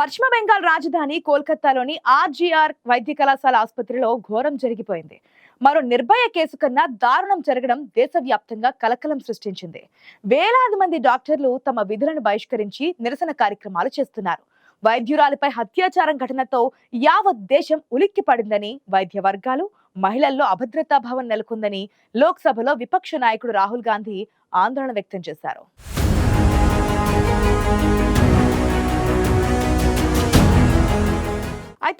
పశ్చిమ బెంగాల్ రాజధాని కోల్కతాలోని ఆర్జీఆర్ వైద్య కళాశాల ఆసుపత్రిలో ఘోరం జరిగిపోయింది. మరో నిర్భయ కేసు కన్నా దారుణం జరగడం దేశవ్యాప్తంగా కలకలం సృష్టించింది. వేలాది మంది డాక్టర్లు తమ విధులను బహిష్కరించి నిరసన కార్యక్రమాలు చేస్తున్నారు. వైద్యురాలిపై అత్యాచారం ఘటనతో యావత్ దేశం ఉలిక్కి పడిందని వైద్య వర్గాలు మహిళల్లో అభద్రతా భావం నెలకొందని లోక్సభలో విపక్ష నాయకుడు రాహుల్ గాంధీ ఆందోళన వ్యక్తం చేశారు.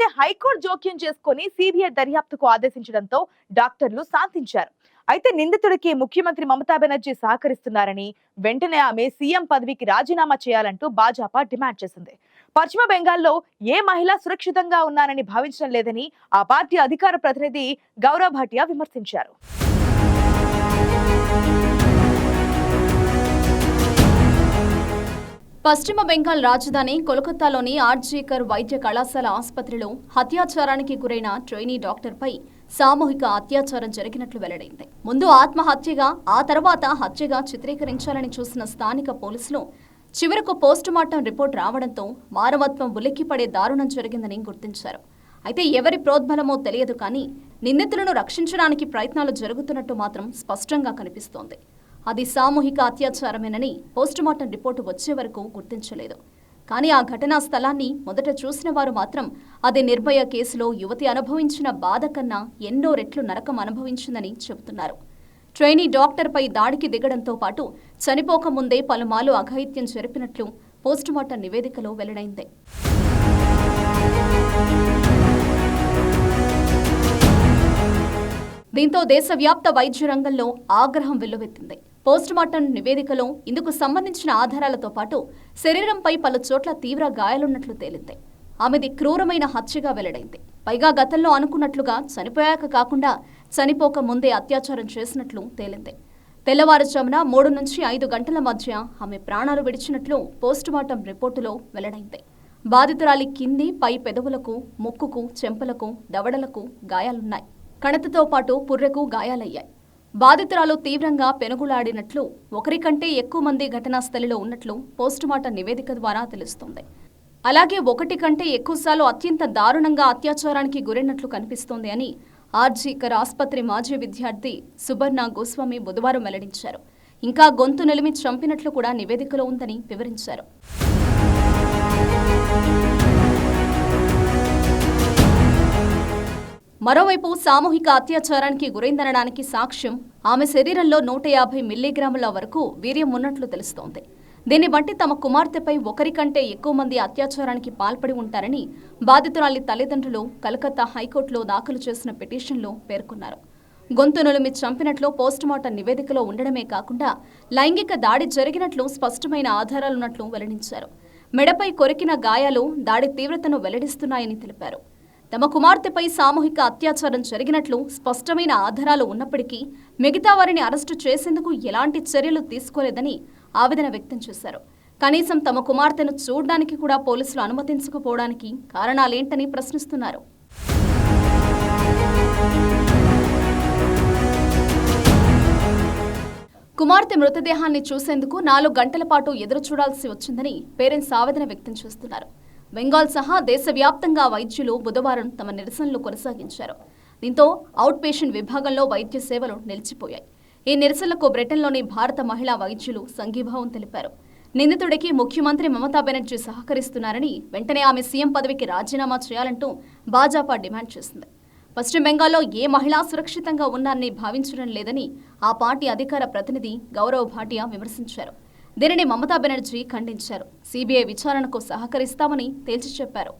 అయితే హైకోర్టు జోక్యం చేసుకొని సిబిఐ దర్యాప్తుకు ఆదేశించడంతో డాక్టర్లు శాంతించారు. అయితే నిందితుడికి ముఖ్యమంత్రి మమతా బెనర్జీ సహకరిస్తున్నారని వెంటనే ఆమె సీఎం పదవికి రాజీనామా చేయాలంటూ భాజపా డిమాండ్ చేసింది. పశ్చిమ బెంగాల్లో ఏ మహిళ సురక్షితంగా ఉన్నారని భావించడం లేదని ఆ పార్టీ అధికార ప్రతినిధి గౌరవ్ భాటియా విమర్శించారు. పశ్చిమ బెంగాల్ రాజధాని కోల్కతాలోని ఆర్జీకర్ వైద్య కళాశాల ఆసుపత్రిలో హత్యాచారానికి గురైన ట్రైనీ డాక్టర్పై సామూహిక అత్యాచారం జరిగినట్లు వెల్లడైంది. ముందు ఆత్మహత్యగా ఆ తర్వాత హత్యగా చిత్రీకరించాలని చూసిన స్థానిక పోలీసులు చివరకు పోస్టుమార్టం రిపోర్ట్ రావడంతో మానవత్వం ఉలిక్కిపడే దారుణం జరిగిందని గుర్తించారు. అయితే ఎవరి ప్రోద్బలమో తెలియదు కానీ నిందితులను రక్షించడానికి ప్రయత్నాలు జరుగుతున్నట్టు మాత్రం స్పష్టంగా కనిపిస్తోంది. అది సామూహిక అత్యాచారమేనని పోస్టుమార్టం రిపోర్టు వచ్చే వరకు గుర్తించలేదు. కానీ ఆ ఘటనా స్థలాన్ని మొదట చూసిన వారు మాత్రం అది నిర్భయ కేసులో యువతి అనుభవించిన బాధ కన్నా ఎన్నో రెట్లు నరకం అనుభవించిందని చెబుతున్నారు. ట్రైనీ డాక్టర్పై దాడికి దిగడంతో పాటు చనిపోకముందే పలుమార్లు అఘాయిత్యం జరిపినట్లు పోస్టుమార్టం నివేదికలో వెల్లడైంది. దీంతో దేశవ్యాప్త వైద్య రంగంలో ఆగ్రహం వెల్లువెత్తింది. పోస్టుమార్టం నివేదికలో ఇందుకు సంబంధించిన ఆధారాలతో పాటు శరీరంపై పలు చోట్ల తీవ్ర గాయాలున్నట్లు తేలింది. ఆమెది క్రూరమైన హత్యగా వెల్లడైంది. పైగా గతంలో అనుకున్నట్లుగా చనిపోయాక కాకుండా చనిపోక ముందే అత్యాచారం చేసినట్లు తేలింది. తెల్లవారుజామున మూడు నుంచి ఐదు గంటల మధ్య ఆమె ప్రాణాలు విడిచినట్లు పోస్టుమార్టం రిపోర్టులో వెల్లడైంది. బాధితురాలి కింది పై పెదవులకు ముక్కుకు చెంపలకు దవడలకు గాయాలున్నాయి. కణతతో పాటు పుర్రెకు గాయాలయ్యాయి. బాధితురాలు తీవ్రంగా పెనుగులాడినట్లు ఒకరికంటే ఎక్కువ మంది ఘటనా స్థలిలో ఉన్నట్లు పోస్టుమార్టం నివేదిక ద్వారా తెలుస్తోంది. అలాగే ఒకటి కంటే ఎక్కువసార్లు అత్యంత దారుణంగా అత్యాచారానికి గురైనట్లు కనిపిస్తోంది అని ఆర్జీకర్ ఆసుపత్రి మాజీ విద్యార్థి సుబర్ణ గోస్వామి బుధవారం వెల్లడించారు. ఇంకా గొంతు నిలిమి చంపినట్లు కూడా నివేదికలో ఉందని వివరించారు. మరోవైపు సామూహిక అత్యాచారానికి గురైందనడానికి సాక్ష్యం ఆమె శరీరంలో నూట యాభై మిల్లీగ్రాముల వరకు వీర్యం ఉన్నట్లు తెలుస్తోంది. దీన్ని బట్టి తమ కుమార్తెపై ఒకరికంటే ఎక్కువ మంది అత్యాచారానికి పాల్పడి ఉంటారని బాధితురాలి తల్లిదండ్రులు కలకత్తా హైకోర్టులో దాఖలు చేసిన పిటిషన్లో పేర్కొన్నారు. గొంతు నులిమి చంపినట్లు పోస్టుమార్టం నివేదికలో ఉండడమే కాకుండా లైంగిక దాడి జరిగినట్లు స్పష్టమైన ఆధారాలున్నట్లు వెల్లడించారు. మెడపై కొరికిన గాయాలు దాడి తీవ్రతను వెల్లడిస్తున్నాయని తెలిపారు. తమ కుమార్తెపై సామూహిక అత్యాచారం జరిగినట్లు స్పష్టమైన ఆధారాలు ఉన్నప్పటికీ మిగతా వారిని అరెస్టు చేసేందుకు ఎలాంటి చర్యలు తీసుకోలేదని ఆవేదన వ్యక్తం చేశారు. కనీసం తమ కుమార్తెను చూడడానికి కూడా పోలీసులు అనుమతించకపోవడానికి కారణాలేంటని ప్రశ్నిస్తున్నారు. కుమార్తె మృతదేహాన్ని చూసేందుకు నాలుగు గంటల పాటు ఎదురు చూడాల్సి వచ్చిందని పేరెంట్స్ ఆవేదన వ్యక్తం చేస్తున్నారు. బెంగాల్ సహా దేశవ్యాప్తంగా వైద్యులు బుధవారం తమ నిరసనలు కొనసాగించారు. దీంతో అవుట్ పేషెంట్ విభాగంలో వైద్య సేవలు నిలిచిపోయాయి. ఈ నిరసనలకు బ్రిటన్లోని భారత మహిళా వైద్యులు సంఘీభావం తెలిపారు. నిందితుడికి ముఖ్యమంత్రి మమతా బెనర్జీ సహకరిస్తున్నారని వెంటనే ఆమె సీఎం పదవికి రాజీనామా చేయాలంటూ భాజపా డిమాండ్ చేసింది. పశ్చిమ బెంగాల్లో ఏ మహిళా సురక్షితంగా ఉన్నారని భావించడం లేదని ఆ పార్టీ అధికార ప్రతినిధి గౌరవ్ భాటియా విమర్శించారు. దీనిని మమతా బెనర్జీ ఖండించారు. సిబిఐ విచారణకు సహకరిస్తామని తేల్చి చెప్పారు.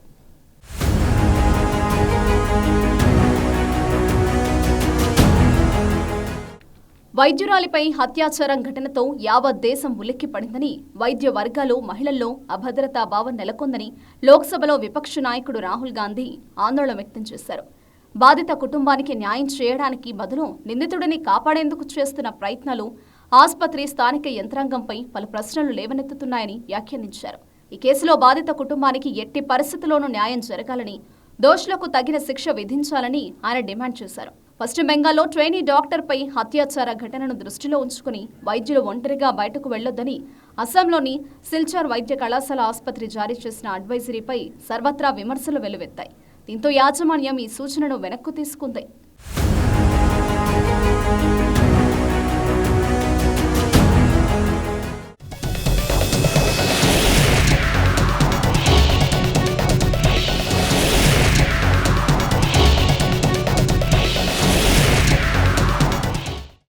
వైద్యురాలిపై హత్యాచారం ఘటనతో యావత్ దేశం ఉలిక్కిపడిందని వైద్య వర్గాలు మహిళల్లో అభద్రతా భావం నెలకొందని లోక్సభలో విపక్ష నాయకుడు రాహుల్ గాంధీ ఆందోళన వ్యక్తం చేశారు. బాధిత కుటుంబానికి న్యాయం చేయడానికి బదులు నిందితుడిని కాపాడేందుకు చేస్తున్న ప్రయత్నాలు ఆసుపత్రి స్థానిక యంత్రాంగంపై పలు ప్రశ్నలు లేవనెత్తుతున్నాయని వ్యాఖ్యానించారు. ఈ కేసులో బాధిత కుటుంబానికి ఎట్టి పరిస్థితుల్లోనూ న్యాయం జరగాలని దోషులకు తగిన శిక్ష విధించాలని ఆయన డిమాండ్ చేశారు. పశ్చిమ బెంగాల్లో ట్రైనీ డాక్టర్పై హత్యాచార ఘటనను దృష్టిలో ఉంచుకుని వైద్యులు ఒంటరిగా బయటకు వెళ్ళొద్దని అస్సాంలోని సిల్చార్ వైద్య కళాశాల ఆసుపత్రి జారీ చేసిన అడ్వైజరీపై సర్వత్రా విమర్శలు వెల్లువెత్తాయి. దీంతో యాజమాన్యం ఈ సూచనను వెనక్కు తీసుకుంది.